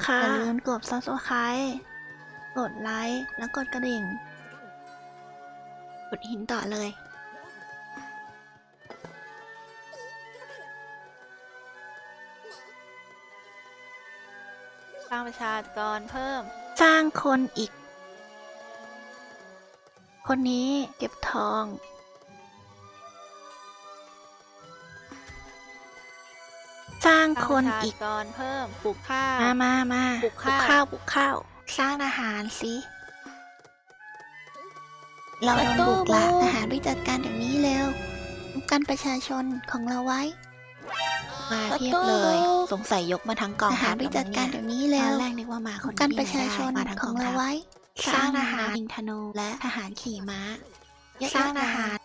นะคะ อย่าลืมกด subscribe กดไลค์ แล้วกดกระดิ่ง กดหินต่อเลยสร้างประชากรเพิ่ม สร้างคนอีก คนนี้เก็บทอง ร้างสร้างคประนชาอีกกรเพิ่มปลูกข้าว มามามาปลูกข้าวข้าวปลูกข้าว สร้างอาหารสิ เราโดนบุกละอาหารไปจัดการเดี๋ยวนี้เร็วป้องกันประชาชนของเราไว้ มาเพียบเลย สงสัยยกมาทั้งกองอาหารทัพไปจัดการเดี๋ยวนี้เร็วตอนแรกนึกว่ามาคนป้องกันเดียวประชาชนได้มาทั้งของกเราทัพไว้ สร้างอาหารยิงธนูและทหารขี่ม้า สร้างอาหาร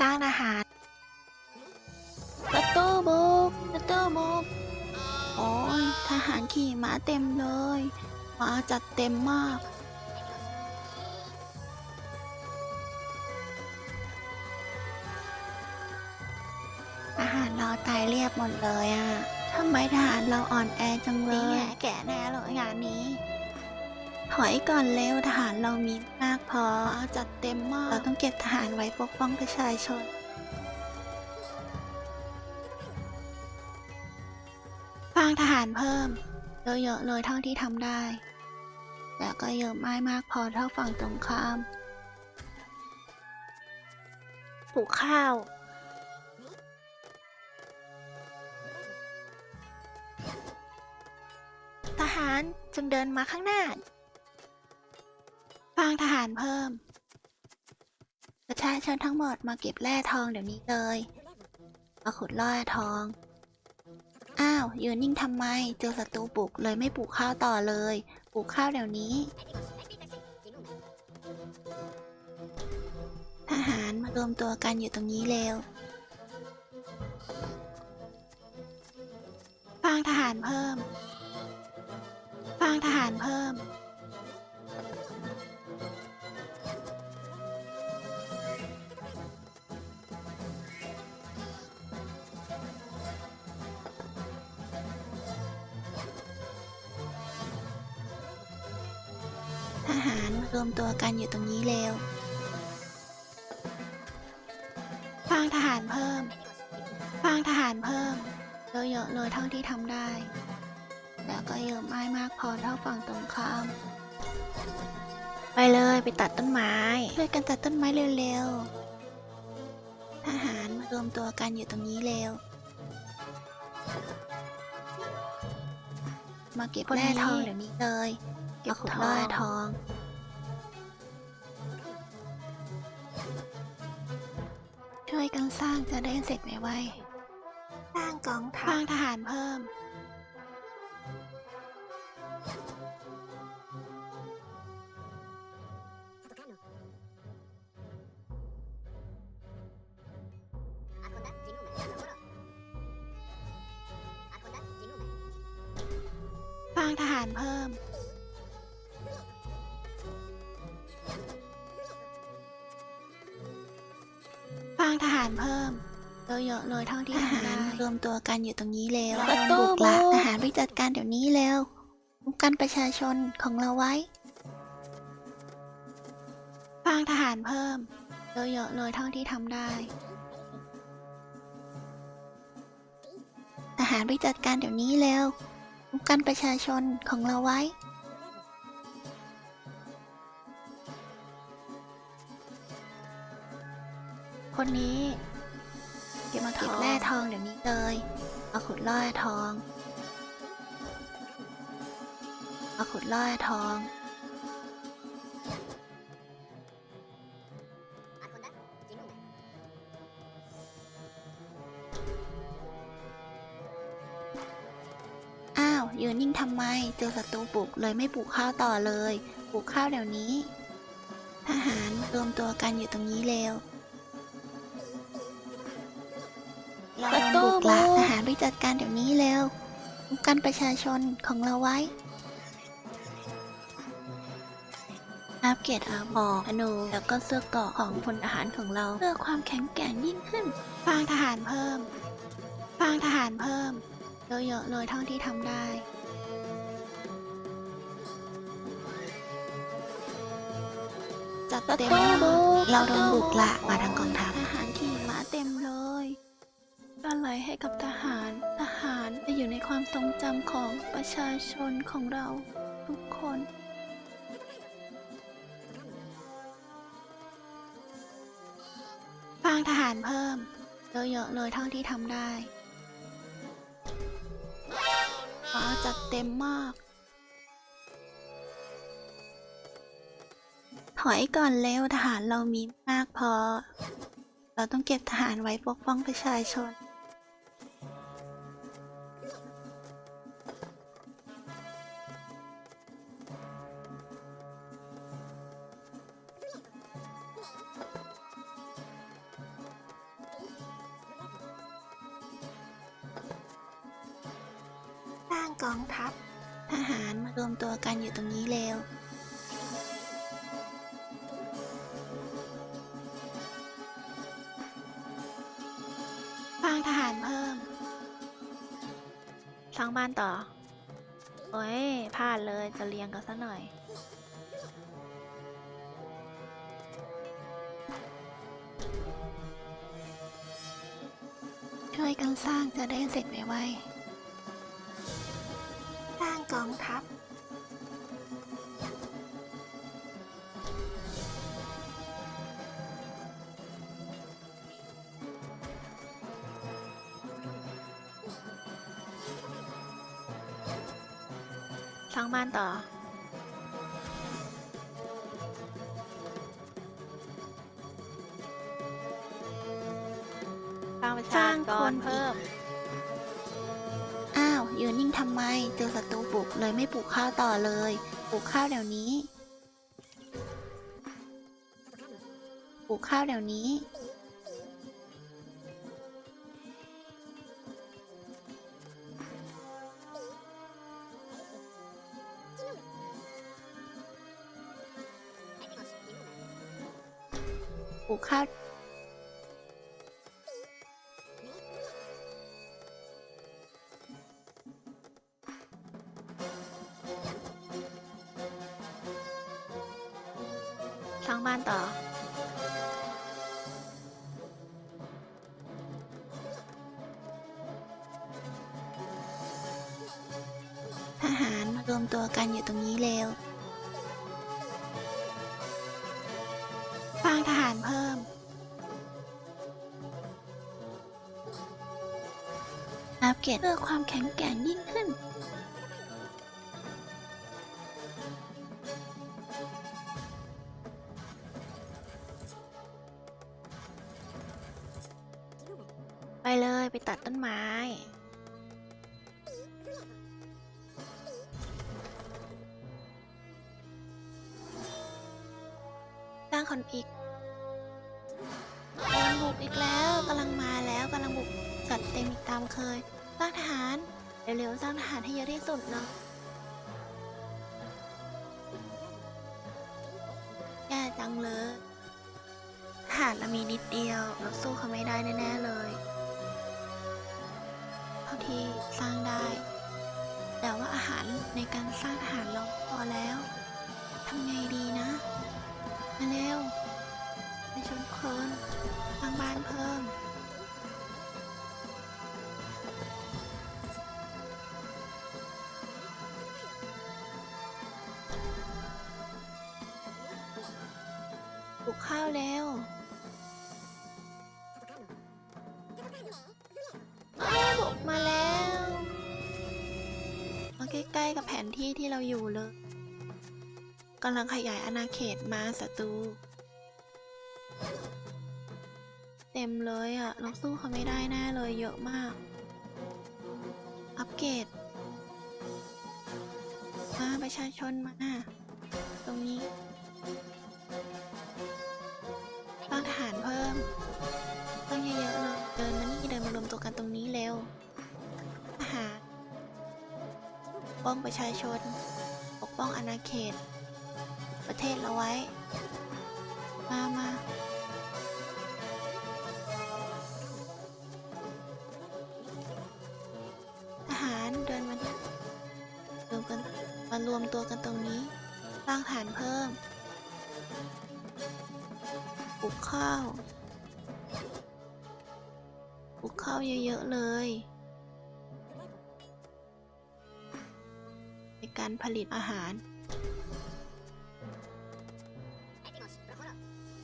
สร้างอาหาร กประตูบุกโอ้ยทหารขี่ม้าเต็มเลยม้าจัดเต็มมากอาหารเราตายเรียบหมดเลยอะ่ะทำไมทหารเราอ่อนแอจังเลยแก่แน่เลยงานนี้ ถอยก่อนเร็วทหารเรามีมากพอเอาจัดเต็มมาก เราต้องเก็บทหารไว้ปกป้องประชาชน ทหารเพิ่มเยอะๆเลยเท่าที่ทำได้ แต่ก็เยอะไม่มากพอเท่าฝั่งตรงข้ามปลูกข้าวทหารจงเดินมาข้างหน้าสร้างทหารเพิ่ม ประชาชนทั้งหมดมาเก็บแร่ทองเดี๋ยวนี้เลย มาขุดแร่ทอง อ้าวยืนนิ่งทำไม เจอศัตรูปลุกเลยไม่ปลูกข้าวต่อเลย ปลูกข้าวเดี๋ยวนี้ ทหารมารวมตัวกันอยู่ตรงนี้เร็วสร้างทหารเพิ่มสร้างทหารเพิ่ม รวมตัวกันอยู่ตรงนี้เร็วสร้างทหารเพิ่มสร้างทหารเพิ่มเยอะๆเลยเท่าที่ทำได้แต่ก็เยอะไม่มากพอเท่าฝั่งตรงข้าม ไปเลยไปตัดต้นไม้ ช่วยกันตัดต้นไม้เร็วๆ ทหารมารวมตัวกันอยู่ตรงนี้เร็ว มาเก็บแร่ทองเดี๋ยวนี้เลย เก็บขุดแร่ทอง ช่วยกันสร้างจะได้เสร็จไวๆสร้างกองทัพสร้างทหารเพิ่ม สร้างทหารเพิ่มางทหารเพิ่มเยอะๆเลยเท่าที่ทหารรวมตัวกันอยู่ตรงนี้เร็วประตูบุกละบุกทหารไปจัดการเดี๋ยวนี้เร็วป้องกันประชาชนของเราไว้สร้างทหารเพิ่มเยอะๆเลยเท่าที่ทำได้ ทหารไปจัดการเดี๋ยวนี้เร็วป้องกันประชาชนของเราไว้ ทองมาขุดแร่ทอง อ้าวยืนนิ่งทำไม เจอศัตรูปลูกเลยไม่ปลูกข้าวต่อเลย ปลูกข้าวเดี๋ยวนี้ ทหารรวมตัวกันอยู่ตรงนี้เร็ว รีบจัดการเดี๋ยวนี้เร็วกันประชาชนของเราไว้อัปเกรดอาบอกอนูแล้วก็เสื้อเกราะของพลทหารของเรา เพื่อความแข็งแกร่งยิ่งขึ้นฟางทหารเพิ่มฟางทหารเพิ่มเยอะๆเลยเท่าที่ทำได้จัดเต็มเราโดนบุกละมาทางกองทัพ ให้กับทหาร ทหารจะอยู่ในความทรงจำของประชาชนของเราทุกคนสร้างทหารเพิ่มเยอะๆเลยเท่าที่ทำได้ฟ้าจัดเต็มมาก ถอยก่อนเร็วทหารเรามีมากพอ เราต้องเก็บทหารไว้ปกป้องประชาชน กองทัพ ทหารมารวมตัวกันอยู่ตรงนี้เร็ว สร้างทหารเพิ่ม สร้างบ้านต่อ โอ้ยพลาดเลยจะเรียงกันซะหน่อยช่วยกันสร้างจะได้เสร็จไวๆ องทัพ สร้างบ้านต่อสร้างประสชาร้างกครนเพิ่มอ้าว ยืนนิ่งทำไม เจอศัตรูบุกเลยไม่ปลูกข้าวต่อเลย ปลูกข้าวเดี๋ยวนี้ ปลูกข้าวเดี๋ยวนี้ ปลูกข้าว ตัวกันอยู่ตรงนี้เร็วสร้างทหารเพิ่ม อัปเกรดเพื่อความแข็งแกร่งยิ่งขึ้น สร้างคนอีกกำลังบุกอีกแล้วกำลังมาแล้วกำลังบุกจัดเต็มอีกตามเคยสร้างทหารเร็วๆสร้างทหารให้เยอะที่สุดเนาะแย่จังเลยทหารเรามีนิดเดียวเราสู้เขาไม่ได้แน่ๆเลยเท่าที่สร้างได้ แต่ว่าอาหารในการสร้างทหารเราพอแล้วทำไงดี ปลูกข้าวเร็วอ้าวบุกมาแล้ว มาใกล้ๆกับแผนที่ที่เราอยู่เลยกำลังขยายอาณาเขตมาศัตรูเต็มเลยอะเราสู้เขาไม่ได้แน่เลยเยอะมาก อัปเกรดมาประชาชนมา ตรงนี้ ปกป้องประชาชน ปกป้องอาณาเขต ประเทศเราไว้ มามาทหารเดินมานี่รวมกันมารวมตัวกันตรงนี้สร้างฐานเพิ่มปลูกข้าวปลูกข้าวเยอะๆเลย การผลิตอาหาร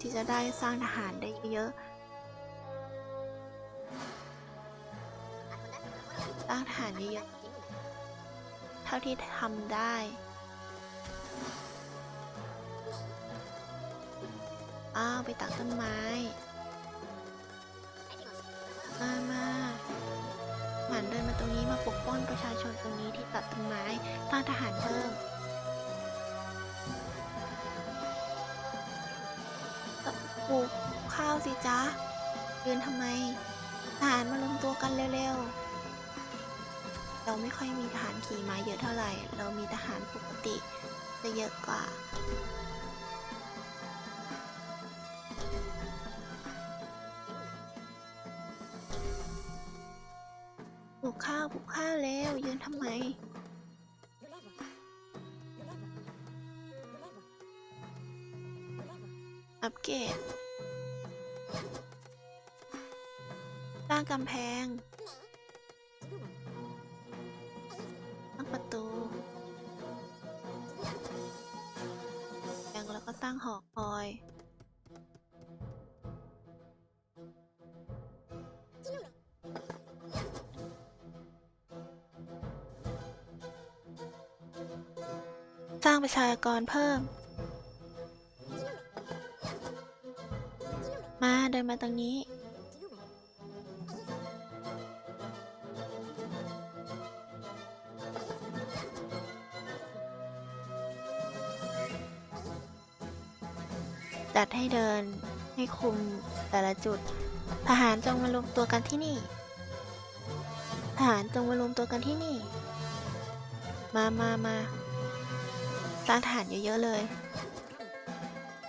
ที่จะได้สร้างทหารได้เยอะสร้างทหารเยอะๆเท่าที่ทำได้อ้าวไปตัดต้นไม้ มามา นเดินมาตรงนี้มาปกป้องประชาชนตรงนี้ที่ตัดต้นไม้สร้างทหารเพิ่มปลูกข้าวสิจ๊ะยืนทำไม ทหารมารวมตัวกันเร็วๆ เราไม่ค่อยมีทหารขี่ม้าเยอะเท่าไหร่ เรามีทหารปกติจะเยอะกว่าาวปลูกข้าวเร็วยืนทำไม อัปเกรดสร้างกำแพง ชากรเพิ่ม มาเดินมาตรงนี้ จัดให้เดินให้คุมแต่ละจุด ทหารจงมารวมตัวกันที่นี่ ทหารจงมารวมตัวกันที่นี่ มามามา สร้างทหารเยอะๆเลย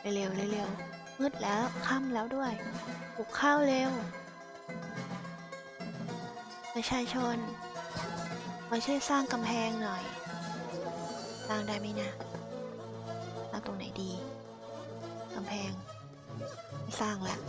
เร็วๆเร็วๆมืดแล้วค่ำแล้วด้วยปลูกข้าวเร็ว ประชาชนมาช่วยสร้างกำแพงหน่อย สร้างได้ไหมนะสร้างตรงไหนดีกำแพง ไม่สร้างแล้ว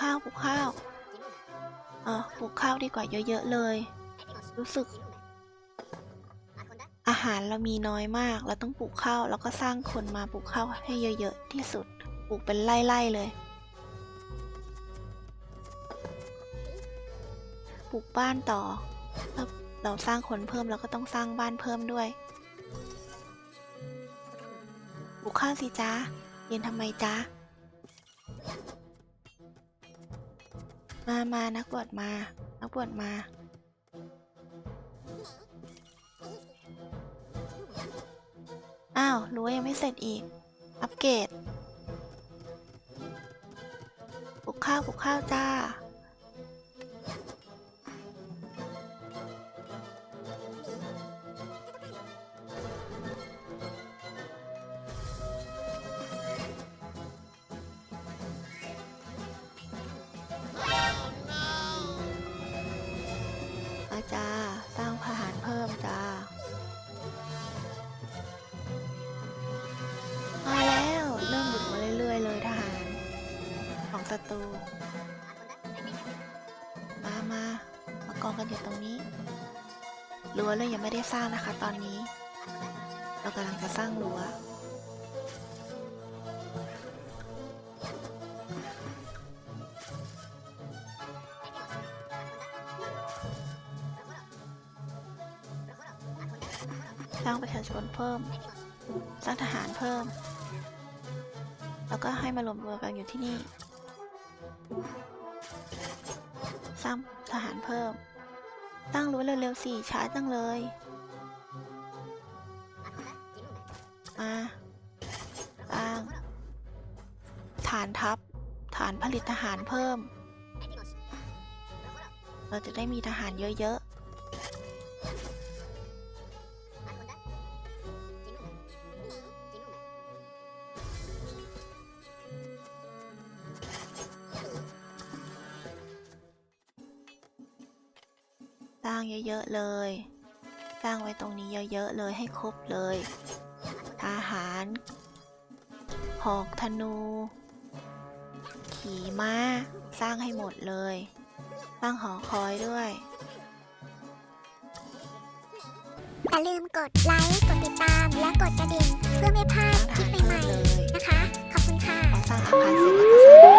ข้าวปลูกข้าวเออปลูกข้าวดีกว่าเยอะๆเลย รู้สึก อาหารเรามีน้อยมาก เราต้องปลูกข้าวแล้วก็สร้างคนมาปลูกข้าวให้เยอะๆที่สุด ปลูกเป็นไร่ๆเลย ปลูกบ้านต่อถ้าเราสร้างคนเพิ่มเราก็ต้องสร้างบ้านเพิ่มด้วยปลูกข้าวสิจ้าเรียนทำไมจ้า มามานักบวชมา นักบวชมา อ้าวรั้วยังไม่เสร็จอีก อัปเกรดปลูกข้าวปลูกข้าวจ้า รั้วเลยยังไม่ได้สร้างนะคะ ตอนนี้ เรากำลังจะสร้างรั้วสร้างประชาชนเพิ่ม สร้างทหารเพิ่ม แล้วก็ให้มารวมตัวกันอยู่ที่นี่ สร้างทหารเพิ่ม ตั้งรู้เร็วๆสี่ช้าจังเลย มาสร้างฐานทัพ ฐานผลิตทหารเพิ่ม เราจะได้มีทหารเยอะ เยอะๆเลย สร้างไว้ตรงนี้เยอะๆเลยให้ครบเลยทหารหอกธนู ขี่ม้า สร้างให้หมดเลย สร้างหอคอยด้วยอย่าลืมกดไลค์ กดติดตาม และกดกระดิ่ง เพื่อไม่พลาดคลิปใหม่ๆ นะคะ ขอบคุณค่ะพอสร้างอาคารเสร็จแล้วก็สร้าง